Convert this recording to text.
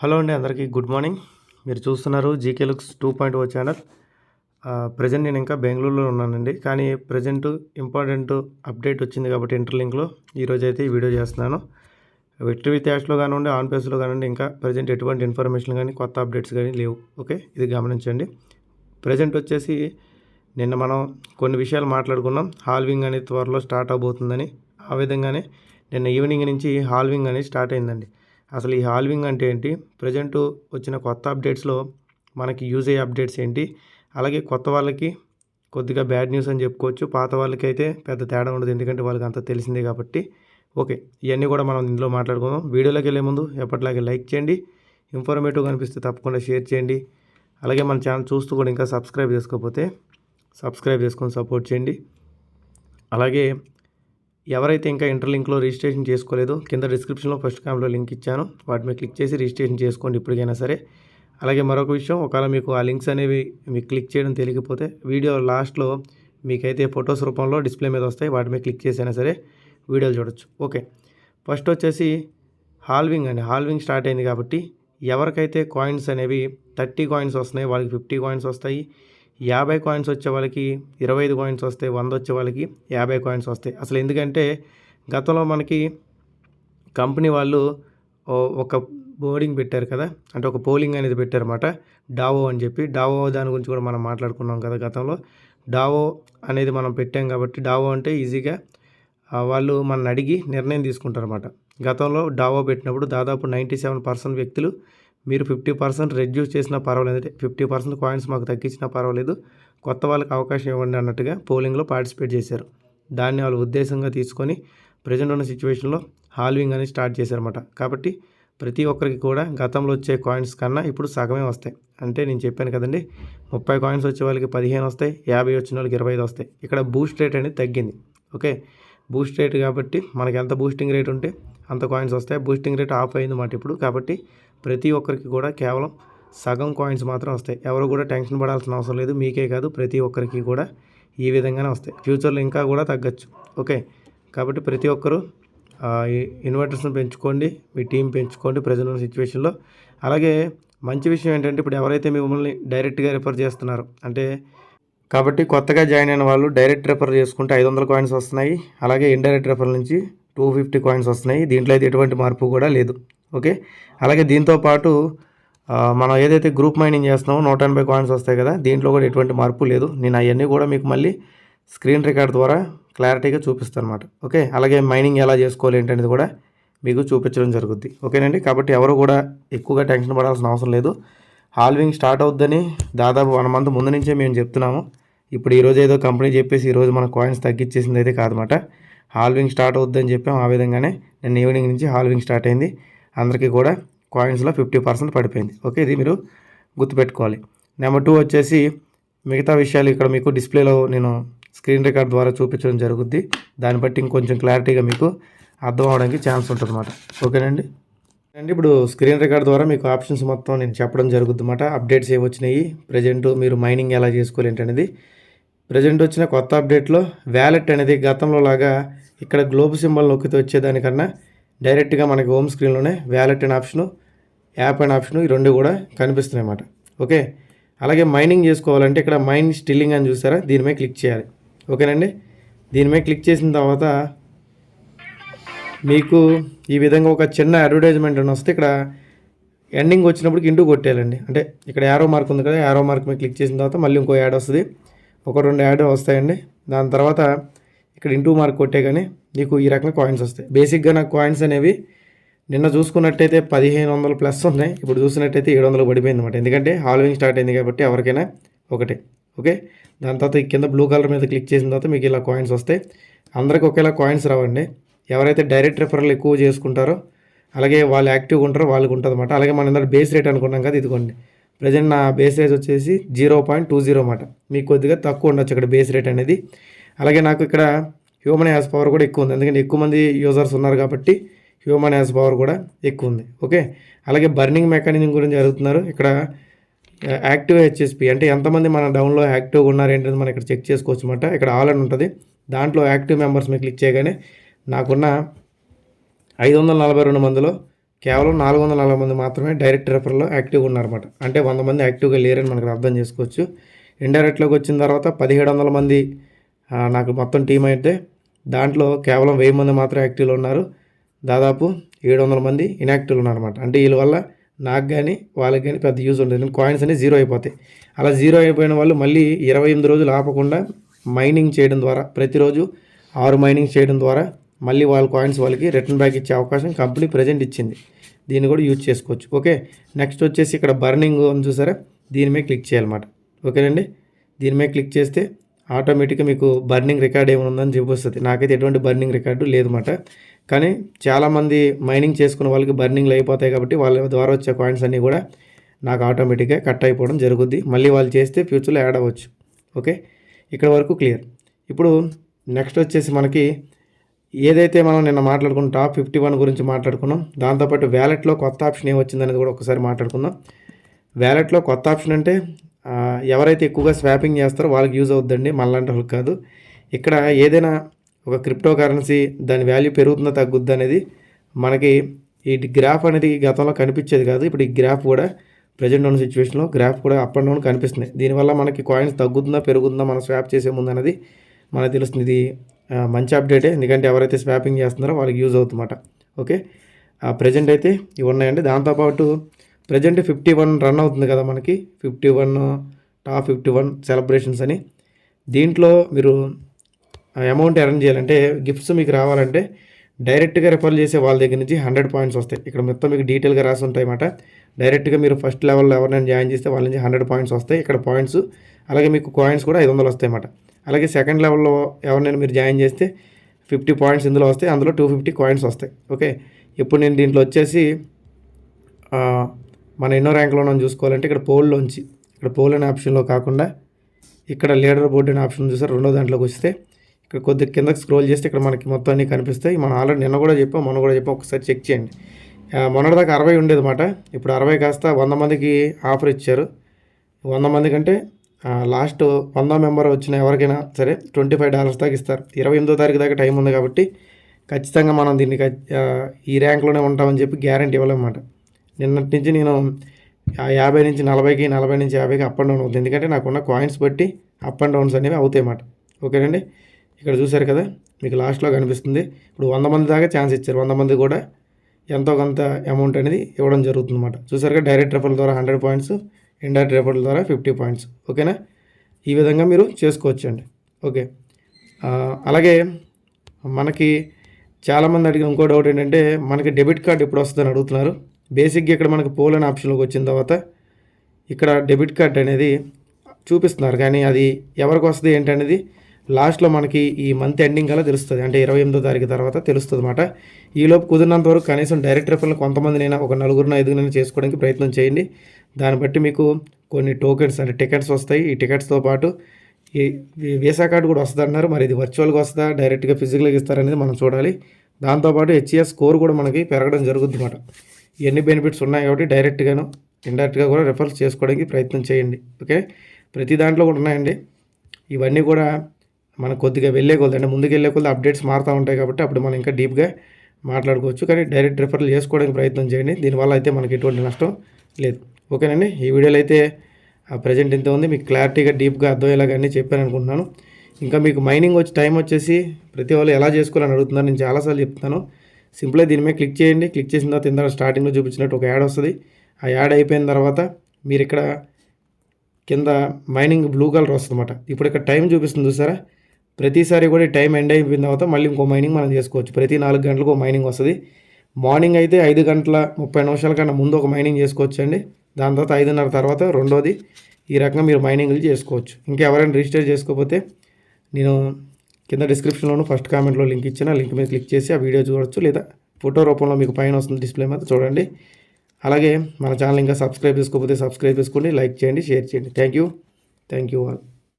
Hello అండి అందరికీ good morning. మీరు చూస్తున్నారు GK looks two point O channel. Present నేను ఇంకా బెంగళూరులో ఉన్నానండి కానీ ప్రజెంట్ ఇంపార్టెంట్ అప్డేట్ వచ్చింది కాబట్టి ఇంటర్లింక్లో ఈరోజు అయితే ఈ వీడియో చేస్తున్నాను. విక్టరీ విత్ యాష్లో కానివ్వండి ఆన్ పేస్లో కానివ్వండి ఇంకా ప్రజెంట్ ఎటువంటి ఇన్ఫర్మేషన్ కానీ కొత్త అప్డేట్స్ కానీ లేవు. ఓకే ఇది గమనించండి. ప్రజెంట్ వచ్చేసి నిన్న మనం కొన్ని విషయాలు మాట్లాడుకున్నాం. హాల్వింగ్ అనేది త్వరలో స్టార్ట్ అవబోతుందని. ఆ విధంగానే నిన్న ఈవినింగ్ నుంచి హాల్వింగ్ అనేది స్టార్ట్ అయిందండి. అసలు ఈ హాల్వింగ్ అంటే ఏంటి? ప్రజెంట్ వచ్చిన కొత్త అప్డేట్స్లో మనకి యూజ్ అయ్యే అప్డేట్స్ ఏంటి? అలాగే కొత్త వాళ్ళకి కొద్దిగా బ్యాడ్ న్యూస్ అని చెప్పుకోవచ్చు. పాత వాళ్ళకి అయితే పెద్ద తేడా ఉండదు ఎందుకంటే వాళ్ళకి అంత తెలిసిందే కాబట్టి. ఓకే ఇవన్నీ కూడా మనం ఇందులో మాట్లాడుకుందాం. వీడియోలోకి వెళ్ళే ముందు ఎప్పటిలాగే లైక్ చేయండి. ఇన్ఫర్మేటివ్ కనిపిస్తే తప్పకుండా షేర్ చేయండి. అలాగే మన ఛానల్ చూస్తూ కూడా ఇంకా సబ్స్క్రైబ్ చేసుకోకపోతే సబ్స్క్రైబ్ చేసుకొని సపోర్ట్ చేయండి. అలాగే ఎవరైతే ఇంకా ఇంటర్లింక్లో రిజిస్ట్రేషన్ చేసుకోలేదో కింద డిస్క్రిప్షన్లో ఫస్ట్ కామ్లో లింక్ ఇచ్చాను. వాటిని క్లిక్ చేసి రిజిస్ట్రేషన్ చేసుకోండి ఇప్పటికైనా సరే. అలాగే మరొక విషయం ఒకవేళ మీకు ఆ లింక్స్ అనేవి మీకు క్లిక్ చేయడం తెలియకపోతే వీడియో లాస్ట్లో మీకైతే ఫొటోస్ రూపంలో డిస్ప్లే మీద వస్తాయి. వాటి మీద క్లిక్ చేసైనా సరే వీడియోలు చూడొచ్చు. ఓకే. ఫస్ట్ వచ్చేసి హాల్వింగ్ అండి. హాల్వింగ్ స్టార్ట్ అయింది కాబట్టి ఎవరికైతే కాయిన్స్ అనేవి థర్టీ కాయిన్స్ వస్తున్నాయి వాళ్ళకి ఫిఫ్టీ కాయిన్స్ వస్తాయి. యాభై కాయిన్స్ వచ్చే వాళ్ళకి ఇరవై ఐదు కాయిన్స్ వస్తాయి వంద వచ్చే వాళ్ళకి యాభై కాయిన్స్ వస్తాయి. అసలు ఎందుకంటే గతంలో మనకి కంపెనీ వాళ్ళు ఒక బోర్డింగ్ పెట్టారు కదా అంటే ఒక పోలింగ్ అనేది పెట్టారన్నమాట. డావో అని చెప్పి. డావో దాని గురించి కూడా మనం మాట్లాడుకున్నాం కదా గతంలో. డావో అనేది మనం పెట్టాం కాబట్టి డావో అంటే ఈజీగా వాళ్ళు మనని అడిగి నిర్ణయం తీసుకుంటారన్నమాట. గతంలో డావో పెట్టినప్పుడు దాదాపు నైంటీ సెవెన్ పర్సెంట్ వ్యక్తులు మీరు ఫిఫ్టీ పర్సెంట్ రెడ్యూస్ చేసినా పర్వాలేదు. అంటే ఫిఫ్టీ పర్సెంట్ కాయిన్స్ మాకు తగ్గించినా పర్వాలేదు. కొత్త వాళ్ళకి అవకాశం ఇవ్వండి అన్నట్టుగా పోలింగ్లో పార్టిసిపేట్ చేశారు. దాన్ని వాళ్ళు ఉద్దేశంగా తీసుకొని ప్రజెంట్ ఉన్న సిచ్యువేషన్లో హాల్వింగ్ అనేది స్టార్ట్ చేశారన్నమాట. కాబట్టి ప్రతి ఒక్కరికి కూడా గతంలో వచ్చే కాయిన్స్ కన్నా ఇప్పుడు సగమే వస్తాయి. అంటే నేను చెప్పాను కదండి ముప్పై కాయిన్స్ వచ్చే వాళ్ళకి పదిహేను వస్తాయి యాభై వచ్చిన వాళ్ళకి ఇరవై ఐదు వస్తాయి. ఇక్కడ బూస్ట్ రేట్ అనేది తగ్గింది. ఓకే? బూస్ట్ రేట్ కాబట్టి మనకి ఎంత బూస్టింగ్ రేట్ ఉంటే అంత కాయిన్స్ వస్తాయి. బూస్టింగ్ రేట్ ఆఫ్ అయింది మాట ఇప్పుడు. కాబట్టి ప్రతి ఒక్కరికి కూడా కేవలం సగం కాయిన్స్ మాత్రం వస్తాయి. ఎవరు కూడా టెన్షన్ పడాల్సిన అవసరం లేదు. మీకే కాదు ప్రతి ఒక్కరికి కూడా ఈ విధంగానే వస్తాయి. ఫ్యూచర్లో ఇంకా కూడా తగ్గచ్చు. ఓకే? కాబట్టి ప్రతి ఒక్కరూ ఈ ఇన్వర్టర్స్ని పెంచుకోండి మీ టీం పెంచుకోండి ప్రజెంట్ ఉన్న సిచ్యువేషన్లో అలాగే మంచి విషయం ఏంటంటే ఇప్పుడు ఎవరైతే మిమ్మల్ని డైరెక్ట్గా రిఫర్ చేస్తున్నారో అంటే కాబట్టి కొత్తగా జాయిన్ అయిన వాళ్ళు డైరెక్ట్ రిఫర్ చేసుకుంటే ఐదు వందల కాయిన్స్ వస్తున్నాయి. అలాగే ఇండైరెక్ట్ రిఫర్ నుంచి టూ ఫిఫ్టీ కాయిన్స్ వస్తున్నాయి. దీంట్లో అయితే ఎటువంటి మార్పు కూడా లేదు. ఓకే? అలాగే దీంతో పాటు మనం ఏదైతే గ్రూప్ మైనింగ్ చేస్తున్నామో నూట ఎనభై కాయిన్స్ వస్తాయి కదా దీంట్లో కూడా ఎటువంటి మార్పు లేదు. నేను అవన్నీ కూడా మీకు మళ్ళీ స్క్రీన్ రికార్డ్ ద్వారా క్లారిటీగా చూపిస్తాను అనమాట ఓకే? అలాగే మైనింగ్ ఎలా చేసుకోవాలి ఏంటనేది కూడా మీకు చూపించడం జరుగుద్ది. ఓకేనండి? కాబట్టి ఎవరు కూడా ఎక్కువగా టెన్షన్ పడాల్సిన అవసరం లేదు. హాల్వింగ్ స్టార్ట్ అవుద్దని దాదాపు వన్ మంత్ ముందు నుంచే మేము చెప్తున్నాము. ఇప్పుడు ఈరోజు ఏదో కంపెనీ చెప్పేసి ఈరోజు మన కాయిన్స్ తగ్గించేసింది అయితే కాదన్నమాట. హాల్వింగ్ స్టార్ట్ అవుద్దని చెప్పాం. ఆ విధంగానే నేను ఈవినింగ్ నుంచి హాల్వింగ్ స్టార్ట్ అయింది. అందరికీ కూడా కాయిన్స్లో ఫిఫ్టీ పర్సెంట్ పడిపోయింది. ఓకే ఇది మీరు గుర్తుపెట్టుకోవాలి. నెంబర్ టూ వచ్చేసి మిగతా విషయాలు ఇక్కడ మీకు డిస్ప్లేలో నేను స్క్రీన్ రికార్డ్ ద్వారా చూపించడం జరుగుద్ది. దాన్ని బట్టి ఇంకొంచెం క్లారిటీగా మీకు అర్థం అవడానికి ఛాన్స్ ఉంటుంది అనమాట ఓకేనండి? అండి ఇప్పుడు స్క్రీన్ రికార్డ్ ద్వారా మీకు ఆప్షన్స్ మొత్తం నేను చెప్పడం జరుగుద్ది అనమాట అప్డేట్స్ ఏమి వచ్చినాయి ప్రజెంట్ మీరు మైనింగ్ ఎలా చేసుకోవాలి ఏంటనేది ప్రజెంట్ వచ్చిన కొత్త అప్డేట్లో వ్యాలెట్ అనేది గతంలో లాగా ఇక్కడ గ్లోబ్ సింబల్ నొక్కితే వచ్చేదానికన్నా డైరెక్ట్గా మనకి హోమ్ స్క్రీన్లోనే వ్యాలెట్ అనే ఆప్షను యాప్ అనే ఆప్షను ఈ రెండు కూడా కనిపిస్తున్నాయి అన్నమాట. ఓకే? అలాగే మైనింగ్ చేసుకోవాలంటే ఇక్కడ మైన్ స్టిల్లింగ్ అని చూసారా? దీని మీద క్లిక్ చేయాలి. ఓకేనండి? దీని మీద క్లిక్ చేసిన తర్వాత మీకు ఈ విధంగా ఒక చిన్న అడ్వర్టైజ్మెంట్ అని వస్తే ఇక్కడ ఎండింగ్ వచ్చినప్పుడు ఇంటూ కొట్టేయాలండి. అంటే ఇక్కడ యారో మార్క్ ఉంది కదా యారో మార్క్ మీద క్లిక్ చేసిన తర్వాత మళ్ళీ ఇంకో యాడ్ వస్తుంది. ఒక రెండు యాడ్ వస్తాయండి. దాని తర్వాత ఇక్కడ ఇంటూ మార్క్ కొట్టే కానీ నీకు ఈ రకంగా కాయిన్స్ వస్తాయి. బేసిక్గా నాకు కాయిన్స్ అనేవి నిన్న చూసుకున్నట్టయితే పదిహేను వందలు ప్లస్ ఉన్నాయి. ఇప్పుడు చూసినట్టయితే ఏడు వందలు పడిపోయింది అనమాట ఎందుకంటే హాల్వింగ్ స్టార్ట్ అయింది కాబట్టి ఎవరికైనా ఒకటే. ఓకే దాని తర్వాత కింద బ్లూ కలర్ మీద క్లిక్ చేసిన తర్వాత మీకు ఇలా కాయిన్స్ వస్తాయి. అందరికి ఒకేలా కాయిన్స్ రావండి. ఎవరైతే డైరెక్ట్ రిఫరల్ ఎక్కువ చేసుకుంటారో అలాగే వాళ్ళు యాక్టివ్గా ఉంటారో వాళ్ళకి ఉంటుంది అనమాట అలాగే మన ఇందాక బేస్ రేట్ అనుకున్నాం కదా ఇదిగోండి. ప్రజెంట్ నా బేస్ రేట్ వచ్చేసి జీరో పాయింట్ టూ జీరో అన్నమాట. మీకు కొద్దిగా తక్కువ ఉండొచ్చు ఇక్కడ బేస్ రేట్ అనేది. అలాగే నాకు ఇక్కడ హ్యూమన్ యాజ్ పవర్ కూడా ఎక్కువ ఉంది. ఎందుకంటే ఎక్కువ మంది యూజర్స్ ఉన్నారు కాబట్టి హ్యూమన్ యాజ్ పవర్ కూడా ఎక్కువ ఉంది. ఓకే అలాగే బర్నింగ్ మెకానిజం గురించి జరుగుతున్నారు ఇక్కడ యాక్టివ్ హెచ్ఎస్పి అంటే ఎంతమంది మన డౌన్లో యాక్టివ్గా ఉన్నారు ఏంటనేది మనం ఇక్కడ చెక్ చేసుకోవచ్చు అనమాట ఇక్కడ ఆల్ అని ఉంటుంది. దాంట్లో యాక్టివ్ మెంబర్స్ మీద క్లిక్ చేయగానే నాకున్న ఐదు వందల నలభై రెండు మందిలో కేవలం నాలుగు వందల నలభై మంది మాత్రమే డైరెక్ట్ రెఫర్లో యాక్టివ్గా ఉన్నారన్నమాట. అంటే వంద మంది యాక్టివ్గా లేరని మనకు అర్థం చేసుకోవచ్చు. ఇండైరెక్ట్లోకి వచ్చిన తర్వాత పదిహేడు వందల మంది నాకు మొత్తం టీం అయితే దాంట్లో కేవలం వెయ్యి మంది మాత్రం యాక్టివ్లో ఉన్నారు. దాదాపు ఏడు వందల మంది ఇన్యాక్టివ్లు ఉన్నారన్నమాట. అంటే వీళ్ళ వల్ల నాకు కానీ వాళ్ళకి కానీ పెద్ద యూజ్ ఉండదు. కాయిన్స్ అనేవి జీరో అయిపోతాయి. అలా జీరో అయిపోయిన వాళ్ళు మళ్ళీ ఇరవై ఎనిమిది రోజులు ఆపకుండా మైనింగ్ చేయడం ద్వారా ప్రతిరోజు ఆరు మైనింగ్ చేయడం ద్వారా మళ్ళీ వాళ్ళ కాయిన్స్ వాళ్ళకి రిటర్న్ బ్యాక్ ఇచ్చే అవకాశం కంపెనీ ప్రజెంట్ ఇచ్చింది. దీన్ని కూడా యూజ్ చేసుకోవచ్చు. ఓకే నెక్స్ట్ వచ్చేసి ఇక్కడ బర్నింగ్ అని చూసారా? దీని మీద క్లిక్ చేయాలన్నమాట. ఓకేనండి దీని మీద క్లిక్ చేస్తే ఆటోమేటిక్గా మీకు బర్నింగ్ రికార్డ్ ఏమైనా ఉందని చూపిస్తుంది. నాకైతే ఎటువంటి బర్నింగ్ రికార్డు లేదన్నమాట. కానీ చాలామంది మైనింగ్ చేసుకున్న వాళ్ళకి బర్నింగ్లు అయిపోతాయి కాబట్టి వాళ్ళ ద్వారా వచ్చే కాయిన్స్ అన్నీ కూడా నాకు ఆటోమేటిక్గా కట్ అయిపోవడం జరుగుద్ది. మళ్ళీ వాళ్ళు చేస్తే ఫ్యూచర్లో యాడ్ అవ్వచ్చు. ఓకే ఇక్కడ వరకు క్లియర్ ఇప్పుడు నెక్స్ట్ వచ్చేసి మనకి ఏదైతే మనం నిన్న మాట్లాడుకున్న టాప్ ఫిఫ్టీ వన్ గురించి మాట్లాడుకున్నాం దాంతోపాటు వ్యాలెట్లో కొత్త ఆప్షన్ ఏమొచ్చింది వచ్చిందనేది కూడా ఒకసారి మాట్లాడుకుందాం. వ్యాలెట్లో కొత్త ఆప్షన్ అంటే ఎవరైతే ఎక్కువగా స్వాపింగ్ చేస్తారో వాళ్ళకి యూజ్ అవుద్దండి మళ్ళంటి వాళ్ళకి కాదు. ఇక్కడ ఏదైనా ఒక క్రిప్టో కరెన్సీ దాని వాల్యూ పెరుగుతుందా తగ్గుద్ది అనేది మనకి ఈ గ్రాఫ్ అనేది గతంలో కనిపించేది కాదు. ఇప్పుడు ఈ గ్రాఫ్ కూడా ప్రజెంట్ ఉన్న సిచ్యువేషన్లో గ్రాఫ్ కూడా అప్ అండ్ డౌన్ కనిపిస్తుంది దీనివల్ల మనకి కాయిన్స్ తగ్గుతుందా పెరుగుతుందా మనం స్వాప్ చేసే ముందు అనేది మనకు తెలుస్తుంది. ఇది మంచి అప్డేటే. ఎందుకంటే ఎవరైతే స్వాపింగ్ చేస్తున్నారో వాళ్ళకి యూజ్ అవుతుందన్నమాట. ఓకే? ప్రజెంట్ అయితే ఇవి ఉన్నాయండి. దాంతోపాటు ప్రజెంట్ ఫిఫ్టీ వన్ రన్ అవుతుంది కదా మనకి. Fifty one top fifty one celebrations అని. దీంట్లో మీరు అమౌంట్ అరేంజ్ చేయాలంటే గిఫ్ట్స్ మీకు రావాలంటే డైరెక్ట్గా రిఫర్ చేసే వాళ్ళ దగ్గర నుంచి హండ్రెడ్ పాయింట్స్ వస్తాయి. ఇక్కడ మొత్తం మీకు డీటెయిల్గా రాసి ఉంటాయి అన్నమాట. డైరెక్ట్గా మీరు ఫస్ట్ లెవెల్లో ఎవరినైనా జాయిన్ చేస్తే వాళ్ళ నుంచి హండ్రెడ్ పాయింట్స్ వస్తాయి. ఇక్కడ పాయింట్స్ అలాగే మీకు కాయిన్స్ కూడా ఐదు వందలు వస్తాయి అన్నమాట. అలాగే సెకండ్ లెవెల్లో ఎవరినైనా మీరు జాయిన్ చేస్తే ఫిఫ్టీ పాయింట్స్ ఇందులో వస్తాయి అందులో టూ ఫిఫ్టీ కాయిన్స్ వస్తాయి. ఓకే? ఇప్పుడు నేను దీంట్లో వచ్చేసి మన ఎన్నో ర్యాంక్లో మనం చూసుకోవాలంటే ఇక్కడ పోల్లోంచి ఇక్కడ పోల్ అనే ఆప్షన్లో కాకుండా ఇక్కడ లీడర్ బోర్డ్ అనే ఆప్షన్ చూసారు? రెండో దాంట్లోకి వస్తే ఇక్కడ కొద్దిగా కిందకి స్క్రోల్ చేస్తే ఇక్కడ మనకి మొత్తం అన్నీ కనిపిస్తాయి. మనం ఆల్రెడీ నిన్న కూడా చెప్పాం మొన్న కూడా చెప్పాం ఒకసారి చెక్ చేయండి. మొన్నటిదాకా అరవై ఉండేది అన్నమాట ఇప్పుడు అరవై కాస్త వంద మందికి ఆఫర్ ఇచ్చారు. వంద మంది కంటే లాస్ట్ వందో మెంబర్ వచ్చిన ఎవరికైనా సరే ట్వంటీ ఫైవ్ డాలర్స్ దాకా ఇస్తారు. ఇరవై ఎనిమిదో తారీఖు దాకా టైం ఉంది కాబట్టి ఖచ్చితంగా మనం దీన్ని ఈ ర్యాంక్లోనే ఉంటామని చెప్పి గ్యారంటీ ఇవ్వలేమన్నమాట. నిన్నటి నుంచి నేను యాభై నుంచి నలభైకి నలభై నుంచి యాభైకి అప్ అండ్ డౌన్ అవుతుంది. ఎందుకంటే నాకున్న కాయిన్స్ బట్టి అప్ అండ్ డౌన్స్ అనేవి అవుతాయి అన్నమాట ఓకేనండి ఇక్కడ చూసారు కదా మీకు లాస్ట్లో కనిపిస్తుంది. ఇప్పుడు వంద మంది దాకా ఛాన్స్ ఇచ్చారు. వంద మంది కూడా ఎంతో కొంత అమౌంట్ అనేది ఇవ్వడం జరుగుతుంది అనమాట చూసారుగా డైరెక్ట్ రెఫల్ ద్వారా హండ్రెడ్ పాయింట్స్ ఇండైరెక్ట్ రెఫర్ ద్వారా ఫిఫ్టీ పాయింట్స్. ఓకేనా? ఈ విధంగా మీరు చేసుకోవచ్చండి. ఓకే. అలాగే మనకి చాలామంది అడిగిన ఇంకో డౌట్ ఏంటంటే మనకి డెబిట్ కార్డ్ ఎప్పుడు వస్తుందని అడుగుతున్నారు. బేసిక్గా ఇక్కడ మనకి పోల్ అనే ఆప్షన్లోకి వచ్చిన తర్వాత ఇక్కడ డెబిట్ కార్డ్ అనేది చూపిస్తున్నారు. కానీ అది ఎవరికి వస్తుంది ఏంటనేది లాస్ట్లో మనకి ఈ మంత్ ఎండింగ్ కల్లా తెలుస్తుంది. అంటే ఇరవై ఎనిమిదో తారీఖు తర్వాత తెలుస్తుంది అనమాట ఈలోపు కుదిరినంత వరకు కనీసం డైరెక్ట్ రెఫర్లు కొంతమందినైనా ఒక నలుగురిన ఐదుగురైనా చేసుకోవడానికి ప్రయత్నం చేయండి. దాన్ని బట్టి మీకు కొన్ని టోకెన్స్ అంటే టికెట్స్ వస్తాయి. ఈ టికెట్స్తో పాటు ఈ వీసా కార్డు కూడా వస్తుంది అన్నారు మరి ఇది వర్చువల్గా వస్తుందా? డైరెక్ట్గా ఫిజికల్గా ఇస్తారనేది మనం చూడాలి. దాంతోపాటు హెచ్ఈఎస్ స్కోర్ కూడా మనకి పెరగడం జరుగుతుంది అనమాట ఇవన్నీ బెనిఫిట్స్ ఉన్నాయి కాబట్టి డైరెక్ట్గాను ఇండైరెక్ట్గా కూడా రిఫర్ చేసుకోవడానికి ప్రయత్నం చేయండి. ఓకే? ప్రతి దాంట్లో కూడా ఉన్నాయండి. ఇవన్నీ కూడా మనం కొద్దిగా వెళ్ళే కొద్ది అంటే ముందుకు వెళ్ళే కొద్ది అప్డేట్స్ మారుతూ ఉంటాయి కాబట్టి అప్పుడు మనం ఇంకా డీప్గా మాట్లాడుకోవచ్చు. కానీ డైరెక్ట్ రెఫర్లు చేసుకోవడానికి ప్రయత్నం చేయండి. దీనివల్ల అయితే మనకి ఎటువంటి నష్టం లేదు. ఓకేనండి ఈ వీడియోలో అయితే ప్రజెంట్ ఇంత ఉంది? మీకు క్లారిటీగా డీప్గా అర్థమయ్యేలాగా అన్నీ చెప్పాను అనుకుంటున్నాను ఇంకా మీకు మైనింగ్ వచ్చి టైం వచ్చేసి ప్రతి వాళ్ళు ఎలా చేసుకోవాలని అడుగుతున్నారు నేను చాలాసార్లు చెప్తాను. సింపుల్గా దీని మీద క్లిక్ చేయండి. క్లిక్ చేసిన తర్వాత ఇందాక స్టార్టింగ్లో చూపించినట్టు ఒక యాడ్ వస్తుంది. ఆ యాడ్ అయిపోయిన తర్వాత మీరు ఇక్కడ కింద మైనింగ్ బ్లూ కలర్ వస్తుందన్నమాట. ఇప్పుడు ఇక్కడ టైం చూపిస్తుంది చూసారా? ప్రతిసారి కూడా టైం ఎండ్ అయిపోయిన తర్వాత మళ్ళీ ఇంకో మైనింగ్ మనం చేసుకోవచ్చు. ప్రతి నాలుగు గంటలకు ఒక మైనింగ్ వస్తుంది. మార్నింగ్ అయితే ఐదు గంటల ముప్పై నిమిషాల కన్నా ముందు ఒక మైనింగ్ చేసుకోవచ్చు అండి దాని తర్వాత ఐదున్నర తర్వాత రెండోది ఈ రకంగా మీరు మైనింగ్లు చేసుకోవచ్చు. ఇంకా ఎవరైనా రిజిస్టర్ చేసుకోకపోతే నేను కింద డిస్క్రిప్షన్లోను ఫస్ట్ కామెంట్లో లింక్ ఇచ్చిన లింక్ మీద క్లిక్ చేసి ఆ వీడియో చూడొచ్చు. లేదా ఫోటో రూపంలో మీకు పైన వస్తుంది డిస్ప్లే మీద చూడండి. అలాగే మన ఛానల్ ఇంకా సబ్స్క్రైబ్ చేసుకోకపోతే సబ్స్క్రైబ్ చేసుకోండి లైక్ చేయండి షేర్ చేయండి. Thank you. Thank you all.